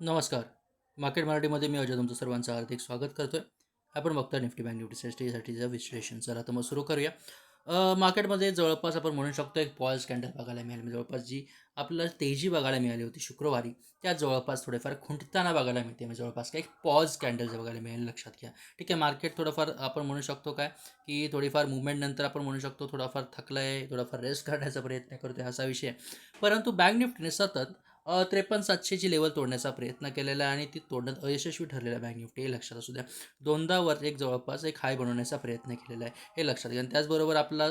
नमस्कार. मार्केट मराठीमध्ये मी अजय तुमचं सर्वांचं हार्दिक स्वागत करतोय. आपण बघता निफ्टी बँक निफ्टी सेस्टीसाठीचं विश्लेषण. चला तर मग सुरू करूया. मार्केटमध्ये जवळपास आपण म्हणू शकतो एक पॉल कॅन्डल बघायला मिळाली. जवळपास जी आपल्याला तेजी बघायला मिळाली होती शुक्रवारी त्या जवळपास थोडेफार खुंटताना बघायला मिळते. म्हणजे जवळपास काही पॉज कॅन्डल बघायला मिळेल लक्षात घ्या. ठीक आहे मार्केट थोडंफार आपण म्हणू शकतो काय की थोडीफार मुवमेंट नंतर आपण म्हणू शकतो थोडाफार थकलं आहे थोडाफार रेस्ट करण्याचा प्रयत्न करतो असा विषय आहे. परंतु बँक निफ्टीने सतत त्रेपन्न सातशेची लेवल तोडण्याचा प्रयत्न केलेला आहे आणि ती तोडण्यात अयशस्वी ठरलेला बँक निफ्टी हे लक्षात असू द्या. दोनदा वर एक जवळपास एक हाय बनवण्याचा प्रयत्न केलेला आहे. हे लक्षात घ्या. आणि त्याचबरोबर आपला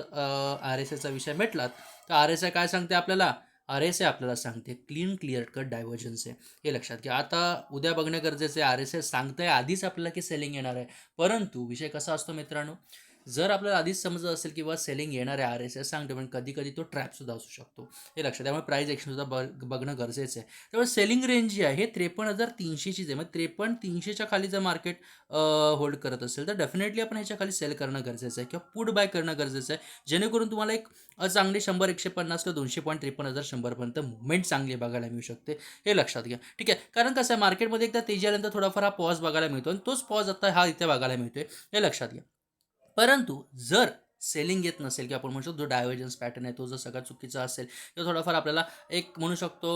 आर एस एचा विषय भेटलात तर आर एस आय काय सांगते आपल्याला? आर एस आय आपल्याला सांगते क्लीन क्लिअर कट डायव्हर्जन्स आहे. हे लक्षात घ्या. आता उद्या बघणं गरजेचं आहे. आर एस आय सांगतंय आधीच आपल्याला की सेलिंग येणार आहे. परंतु विषय कसा असतो मित्रांनो? जर आपल्याला आधीच समजत असेल किंवा सेलिंग येणार आहे आर एस एस सांगतो पण कधी कधी तो ट्रॅपसुद्धा असू शकतो. हे लक्षात त्यामुळे प्राईज ॲक्शनसुद्धा बघ बघणं गरजेचं आहे. त्यामुळे सेलिंग रेंज जी आहे हे त्रेपन्न हजार तीनशेचीच आहे. मग त्रेपन्न तीनशेच्या खाली जर मार्केट होल्ड करत असेल तर डेफिनेटली आपण ह्याच्या खाली सेल करणं गरजेचं आहे किंवा पुट बाय करणं गरजेचं आहे. जेणेकरून तुम्हाला एक चांगली शंभर एकशे पन्नास किंवा दोनशे पॉईंट त्रेपन्न हजार शंभरपर्यंत मुवमेंट चांगली बघायला मिळू शकते. हे लक्षात घ्या. ठीक आहे. कारण कसं आहे मार्केटमध्ये एकदा तेजी आल्यानंतर थोडाफार हा पॉज बघायला मिळतो. आणि तोच पॉज आता हा इथे बघायला मिळतोय. हे लक्षात घ्या. परंतु जर सेलिंग येत नसेल किंवा आपण म्हणू शकतो जो डायव्हर्जन्स पॅटर्न आहे तो जर सगळ्यात चुकीचा असेल किंवा थोडाफार आपल्याला एक म्हणू शकतो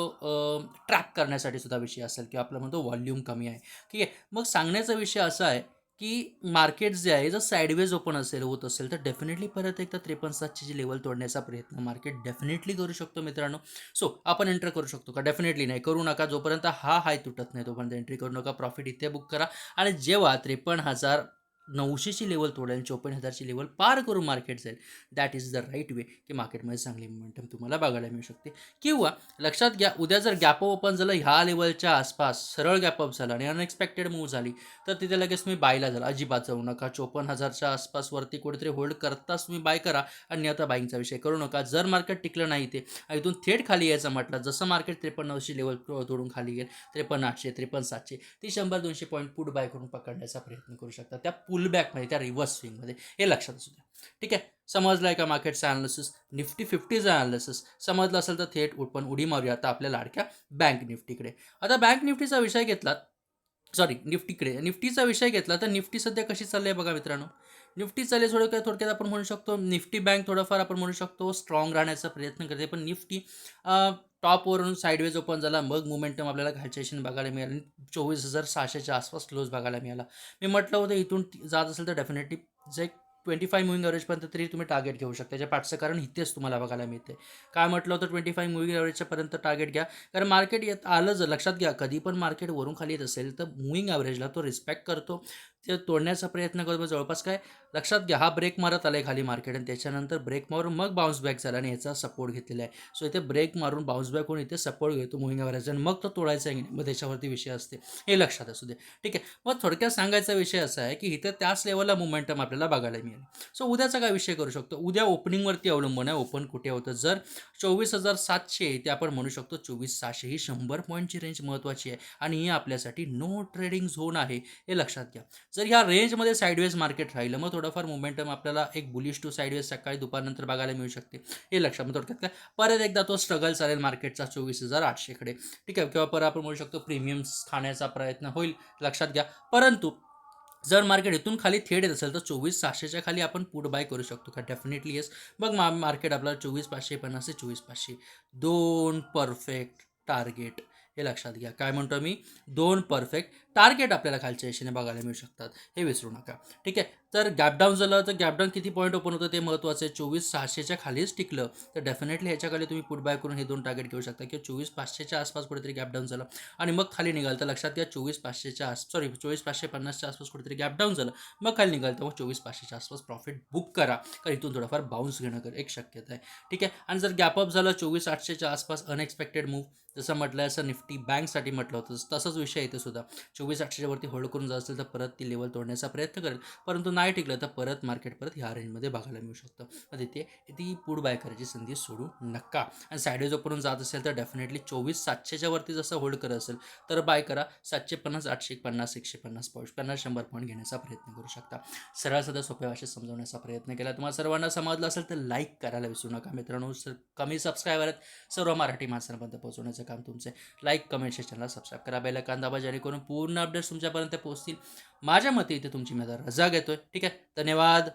ट्रॅक करण्यासाठी सुद्धा विषय असेल किंवा आपला म्हणतो व्हॉल्यूम कमी आहे. ठीक आहे? मग सांगण्याचा विषय असा आहे की मार्केट जे आहे जर साईडवेज ओपन असेल होत असेल तर डेफिनेटली परत एकदा त्रेपन्न सातची जी लेवल तोडण्याचा प्रयत्न मार्केट डेफिनेटली करू शकतो मित्रांनो. सो आपण एंटर करू शकतो का? डेफिनेटली नाही. करू नका जोपर्यंत हा हाय तुटत नाही तोपर्यंत एंट्री करू नका. प्रॉफिट इथे बुक करा. आणि जेव्हा त्रेपन्न हजार नऊशेची लेवल तोडेल चोपन्न हजारची लेवल पार करून मार्केट जाईल. That is the right way की मार्केटमध्ये चांगली मोमेंटम तुम्हाला बघायला मिळू शकते. किंवा लक्षात घ्या उद्या जर गॅप ओपन झालं ह्या लेवलच्या आसपास सरळ गॅप अप झाला आणि अनएक्सपेक्टेड मूव्ह झाली तर तिथे लगेच तुम्ही बायला झाला अजिबात जाऊ नका. चोपन्न हजारच्या आसपास वरती कुठेतरी होल्ड करताच तुम्ही बाय करा आणि आता बाईंगचा विषय करू नका. जर मार्केट टिकलं नाही ते इथून थेट खाली यायचं म्हटलं जसं मार्केट त्रेपन्नशी लेवल तोडून खाली येईल त्रेपन्न आठशे त्रेपन्न सातशे ती शंभर दोनशे पॉईंट पुट बाय करून पकडण्याचा प्रयत्न करू शकता. त्या पुल बॅकमध्ये त्या रिव्हर्स स्विंगमध्ये हे लक्षात असू द्या. ठीक आहे? समजलं आहे का मार्केटचं अनालिसिस निफ्टी फिफ्टीचं अनालिसिस समजलं असेल तर थेट पण उडी मारूया आता आपल्या लाडक्या बँक निफ्टीकडे. आता बँक निफ्टीचा विषय घेतला सॉरी निफ्टीकडे. निफ्टीचा विषय घेतला तर निफ्टी सध्या कशी चालली आहे बघा मित्रांनो. निफ्टी चालले थोडं काय थोडक्यात आपण म्हणू शकतो निफ्टी बँक थोडंफार आपण म्हणू शकतो स्ट्रॉंग राहण्याचा प्रयत्न करते. पण निफ्टी टॉपवरून साईडवेज ओपन झाला. मग मोमेंटम आपल्याला घ्यायचे बघायला मिळालं आणि चोवीस हजार सहाशेच्या आसपास क्लोज बघायला मिळाला. मी म्हटलं होतं इथून जात असेल तर डेफिनेटली जे ट्वेंटी फाय मुव्हिंग ॲव्हरेजपर्यंत तरी तुम्ही टार्गेट घेऊ शकता. त्याच्या पाठचं कारण इथेच तुम्हाला बघायला मिळते काय म्हटलं होतं ट्वेंटी फाय मुव्हिंग ॲव्हरेजच्यापर्यंत टार्गेट घ्या. कारण मार्केट येत आलं जर लक्षात घ्या कधी पण मार्केट वरून खाली येत असेल तर मुव्हिंग ॲव्हरेजला तो रिस्पेक्ट करतो. ते तोडण्याचा प्रयत्न करतो. जवळपास काय लक्षात घ्या हा ब्रेक मारत आला आहे खाली मार्केट आणि त्याच्यानंतर ब्रेक मारून मग बाउन्स बॅक झाला आणि याचा सपोर्ट घेतलेला आहे. सो इथे ब्रेक मारून बाउन्स बॅक होऊन इथे सपोर्ट घेतो मुव्हिंग ॲव्हरेज आणि मग तो तोडायचा आहे की नाही, मग त्याच्यावरती विषय असते. हे लक्षात असू दे. ठीक आहे. मग थोडक्यात सांगायचा विषय असा आहे की इथं त्याच लेवलला मोमेंटम आपल्याला बघायला मिळेल. सो उद्याचा काय विषय करू शकतो? उद्या ओपनिंगवरती अवलंबून आहे. ओपन कुठे होतं? जर चोवीस हजार सातशे ते आपण म्हणू शकतो चोवीस सहाशे ही शंभर पॉईंटची रेंज महत्त्वाची आहे. आणि ही आपल्यासाठी नो ट्रेडिंग झोन आहे हे लक्षात घ्या. जर ह्या रेंजमध्ये साईडवेज मार्केट राहिलं मग थोडंफार मोमेंटम आपल्याला एक बुलिश टू साईडवेज सकाळी दुपारनंतर बघायला मिळू शकते. हे लक्षात मग थोडक्यात काय परत एकदा तो स्ट्रगल चालेल मार्केटचा चोवीस हजार आठशेकडे. ठीक आहे? किंवा परत आपण म्हणू शकतो प्रीमियम्स खाण्याचा प्रयत्न होईल. लक्षात घ्या. परंतु जर मार्केट इथून खाली थेट येत असेल तर चोवीस सहाशेच्या खाली आपण पुट बाय करू शकतो का? डेफिनेटली येस मग मा मार्केट आपल्याला चोवीस पाचशे पन्नास ते चोवीस पाचशे. दोन परफेक्ट टार्गेट हे लक्षात घ्या. काय म्हणतो मी? दोन परफेक्ट टार्गेट आपल्याला खालच्या दिशेने बघायला मिळू शकतात. हे विसरू नका. ठीक आहे? तर गॅपडाऊन झालं तर गॅपडाऊन किती पॉईंट ओपन होतं ते महत्त्वाचं आहे. चोवीस सहाशेच्या खालीच टिकलं. तर डेफिनेटली ह्याच्या खाली तुम्ही पुट बाय करून हे दोन टार्गेट घेऊ शकता. किंवा चोवीस पाचशेच्या आसपास कुठेतरी गॅपडाऊन झालं. आणि मग खाली निघाल. तर लक्षात घ्या चोवीस पाचशेच्या आस सॉरी चोवीस पाचशे पन्नासच्या आसपास कुठेतरी गॅपडाऊन झालं. मग खाली निघाल तर मग चोवीस पाचशेच्या आसपास प्रॉफिट बुक करा. कारण इथून थोडंफार बाउन्स घेणं कर- एक शक्यता आहे. ठीक आहे? आणि जर गॅपअप झालं चोवीस आठशेच्या आसपास अनएक्सपेक्टेड मूव्ह जसं म्हटलं असं निफ्टी बँकसाठी म्हटलं होतं तसंच विषय इथे सुद्धा. चोवीस आठशेच्या वरती होल्ड करून जात असेल तर परत ती लेवल तोडण्याचा प्रयत्न करेल. परंतु नाही टिकलं तर परत मार्केट परत ह्या रेंजमध्ये बघायला मिळू शकतं. तर तिथे ती पुढ बाय करायची संधी सोडू नका. आणि सायडेज जोपर्यंत जात असेल तर डेफिनेटली चोवीस सातशेच्या वरती जसं होल्ड करत असेल तर बाय करा. सातशे पन्नास आठशे पन्नास एकशे पन्नास पॉईंट पन्नास शंभर पॉईंट घेण्याचा प्रयत्न करू शकता. सरळ सध्या सोप्या भाषेत समजवण्याचा प्रयत्न केला. तुम्हाला सर्वांना समजलं असेल तर लाईक करायला विसरू नका. मित्रांनो सर कमी सबस्क्रायबर आहेत सर्व मराठी माणसांपर्यंत पोहोचवण्याचं काम तुमचं आहे. लाईक कमेंट सेशनला सबस्क्राईब करा. बेल दाबा जेणेकरून पूर्ण अपडेट्स तुमच्यापर्यंत पोहोचतील. माझ्या मते इथे तुमची मी आता रजा घेतोय ठीक आहे? धन्यवाद.